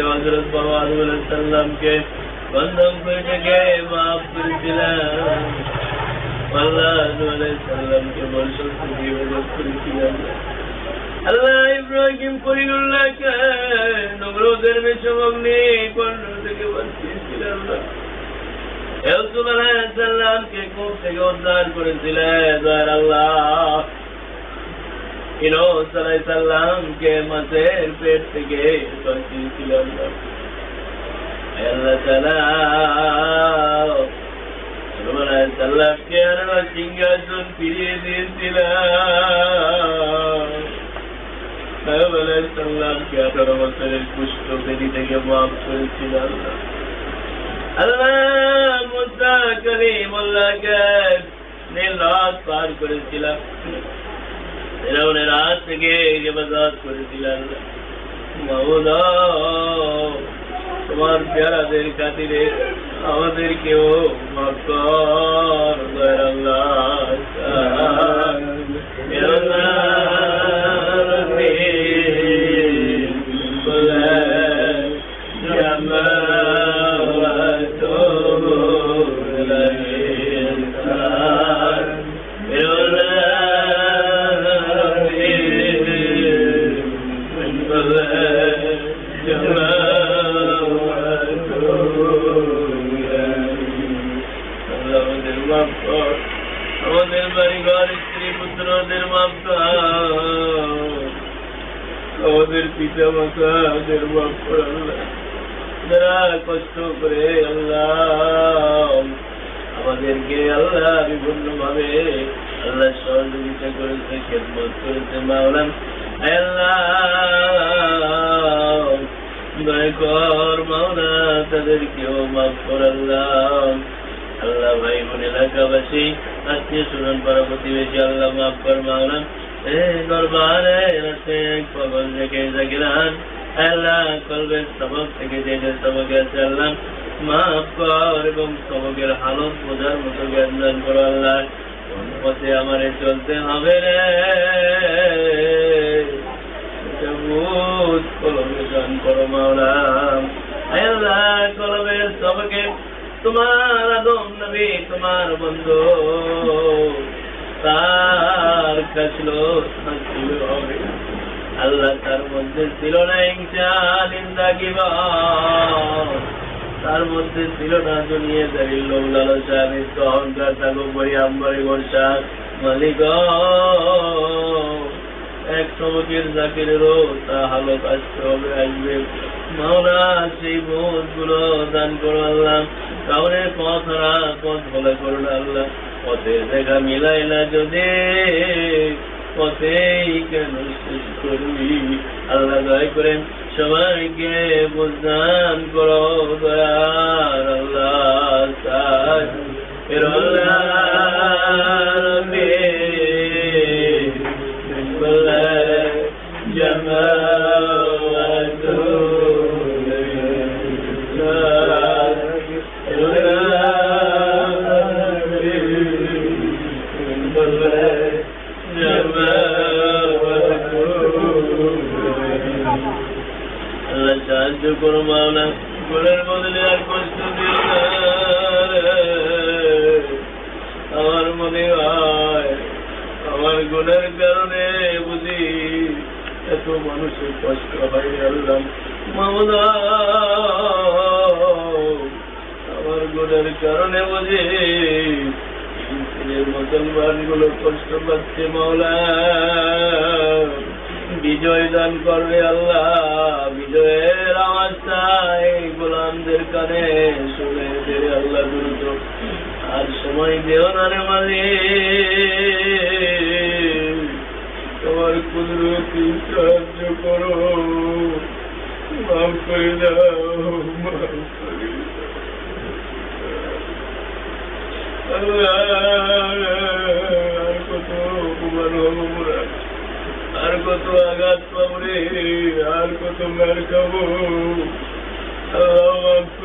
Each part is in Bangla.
হজরত বাবা সাল্লামকে বন্ধন করে ডেকে মাফ করেছিলাম আল্লাহ থেকে থেকে করেছিলেন আল্লাহ ইনোস আলাইহিস সালামকে মাছের পেট থেকে বাঁচিয়েছিলেন আল্লাহ দিয়েছিলেন সাল্লামকে বেদি থেকে মাফ করেছিল আল্লাহ আল্লাহ নীল রাত পার করেছিলাম ফেরাউনের হাত থেকে হেফাজত করেছিলেন মাওলা তোমার পেয়ারাদের খাতিরে আমাদেরকেও মাফ কর। আমাদের ঘর, স্ত্রী পুত্রদের মাপ আমাদের পিতা মাতাদের আল্লাহ। যারা কষ্ট করে আল্লাহ, আমাদেরকে আল্লাহ বিভিন্ন ভাবে আল্লাহ সহযোগিতা করেছে, খেদমত করেছে মাওলাম আল্লাহ, দয়া কর মাওলা তাদেরকেও মাফ কর আল্লাহ। আল্লাহ ভাই বোন এলাকাবাসী আত্মীয় স্বজন পাড়া প্রতিবেশী আল্লাহ মাফ কর মাওলাম এ দরবারে পাগল থেকে জাগিরান আল্লাহ সবক থেকে যে যে সবক আছে আল্লাহ মাফ কর এবং সবকের হালত বোঝার মতো জ্ঞান করো আল্লাহ কোন পথে আমারে চলতে হবে রে দান করো আল্লাহ সবকে তোমার আদম নবী, তোমার বন্ধু। তার কাছলো আল্লাহ তার মধ্যে ছিল না হিংসা, নিন্দা তার মধ্যে ছিল না দুনিয়া দাঁড়িয়ে লোক লালসা মিত্র অহংকার থাকো বড়ি, আম্বারি, বর্ষা, মালিক। এক সমকের জাকিরেরও তা হালত আসতে হবে, আসবে। মাওলা সেই বোধগুলো দান করো আল্লাহ। কাউরে পথ হারা পথ বলে করুন আল্লাহ। পথে দেখা মিলাই না যদি, পথেই কেন শেষ করবি? আল্লাহ দয় করেন সবাইকে বুঝান করো দয়ার আল্লাহ। এর আল্লাহ সাহায্য করো মাওলা গুণের বদলে আর কষ্ট আমার মনে হয় আমার গুণের কারণে বুঝি এত মানুষের কষ্ট হয় আল্লাহ মামলা আমার গুণের কারণে বুঝি মুসলমানগুলো কষ্ট পাচ্ছে মাওলা বিজয় দান করবে আল্লাহ, বিজয়ের আওয়াজটা এই গোলামদের কানে, শুনে দেবে আল্লাহ দ্রুত। আর সময় দেও না রে মালিক। তোমার কুদরতি সাহায্য করো। মাফ করে দাও, মাফ করে দাও। আল্লাহ, আর কত অপমান? আর কত আঘাত পাবো আর কত মার খাব আল্লাহ মাফ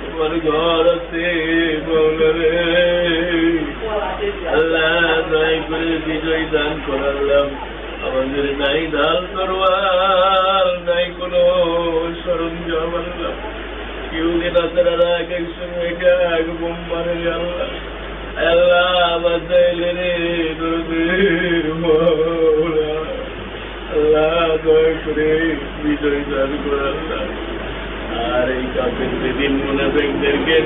তোমার ঘর আছে আল্লাহ দয়া করে বিজয় দান করালাম আমাদের নাই দাল তরোয়াল নাই কোনো সরঞ্জাম আল্লাহ কেউ নেতারা এক একসঙ্গে এক বোম মারে আল্লাহ আল্লাহ আল্লাহ দয়া করে বিজয় দান করাল্লাহ আর এই কাপের সেদিন মুনাফিকদেরকে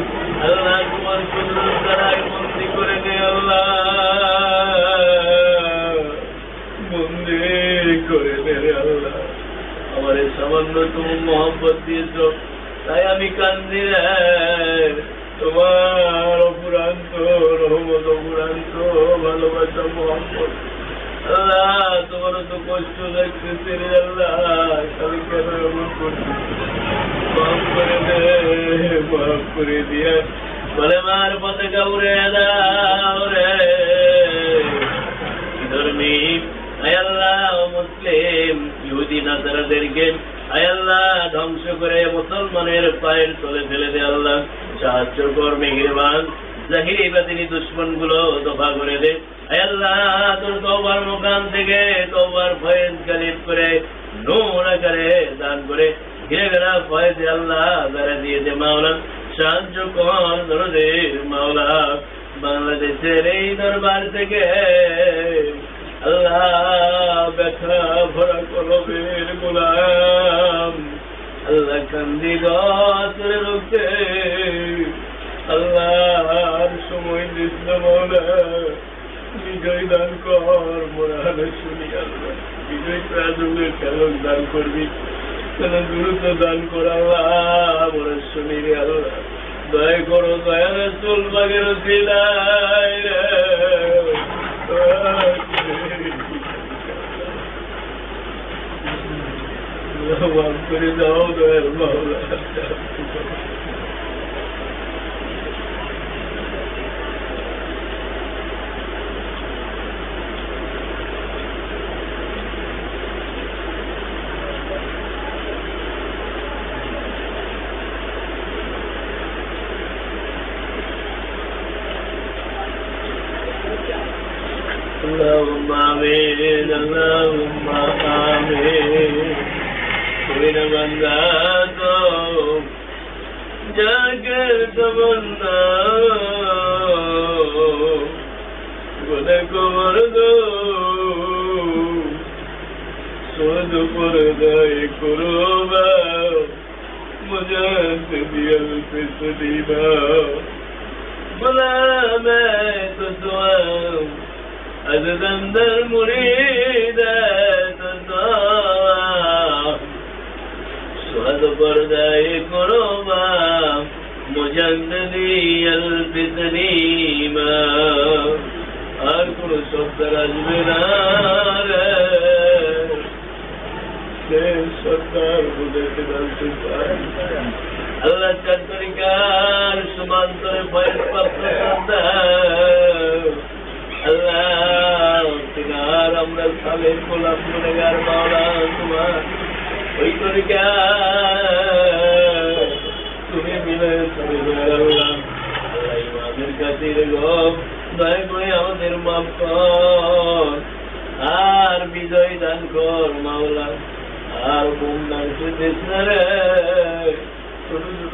আল্লাহ তোমার কুদরত দ্বারাই বন্দি করে দে আল্লাহ। আল্লাহ আমার এই সামান্য তুমি মোহাম্মত দিয়েছ তাই আমি কান্দি তোমার অপুরান্ত রহমত অপুরান্ত ভালোবাসা মোহাম্মত তোমার তো কষ্ট লাগতেছে মাফ করে দে দিয়ে। বলে, মার পতাকা উড়ে দাও নাসারাদেরকে আয়াল্লাহ ধ্বংস করে মুসলমানের পায়ের তলে ফেলে দে আল্লাহ। সাহায্য কর, মেহেরবান। জাহিরি দুশ্মনগুলো দফা করে দে। তোর থেকে ফয়েজ গালিব করে আকারে দান করে ঘিরে ফয়েজ আল্লাহ, দ্বারা দিয়ে দে সাহায্য কর, দরদের মাওলা। বাংলাদেশের এই দরবার থেকে আল্লাহ ব্যথা ভরা কলবের গোলাম। আল্লাহ কান্দি গাছের রুখে আল্লাহ সময় দিছিল মৌলা বিজয় দান কর মোরালে শুনি আল্লাহ। বিজয় প্রাজুকে কেন দান করবি। কেন দ্রুত দান করাল্লাহ মোরা শুনি রে আল্লাহ। দয়া করো দয়া রসুল বাগের one put in the holder and roller. اللهم آمين اللهم آمين میرے بندہ تو جا کر تو بندہ گنے کو مر دو سود پر دائی قروبا مجھے دیل پہ سلیبا بلا میں تو دعا عددن در مرید পর্দায় করো মুজাদ্দি আলফিতনিমা আর কোনো শব্দ আসবে না আল্লাহ চাকরিকার সমান্তরে আল্লাহ আমরা সালের গোলাপ গুনেগার তোমার ওই তরিকা তুমি মিলে তুমি আল্লাহ কাছে দয়া করে আমাদের মাফ আর বিজয় দান কর মাওলা আর দানকে দেশ ছোট ছোট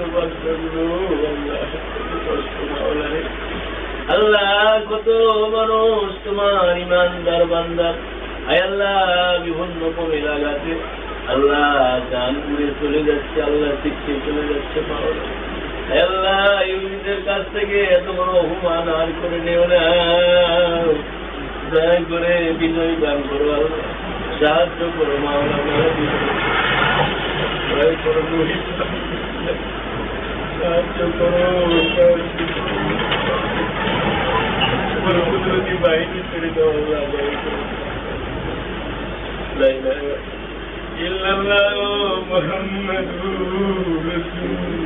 মাওলা রে আল্লাহ কত মানুষ তোমার ইমানদার বান্দার আয় আল্লাহ বিভিন্ন কোন এলাকাতে আল্লাহ গান নিয়ে চলে যাচ্ছে, আল্লাহ শিখতে চলে যাচ্ছে আল্লাহ ইউনিটের কাছ থেকে এত বড় অপমান আর করে নেও না। দয়া করে বিজয় দান করো আল্লাহ। সাহায্য করো মাওলা সাহায্য করো বাহিনী ছেড়ে দেওয়া আল্লাহ, দয়া إلا الله محمد رسول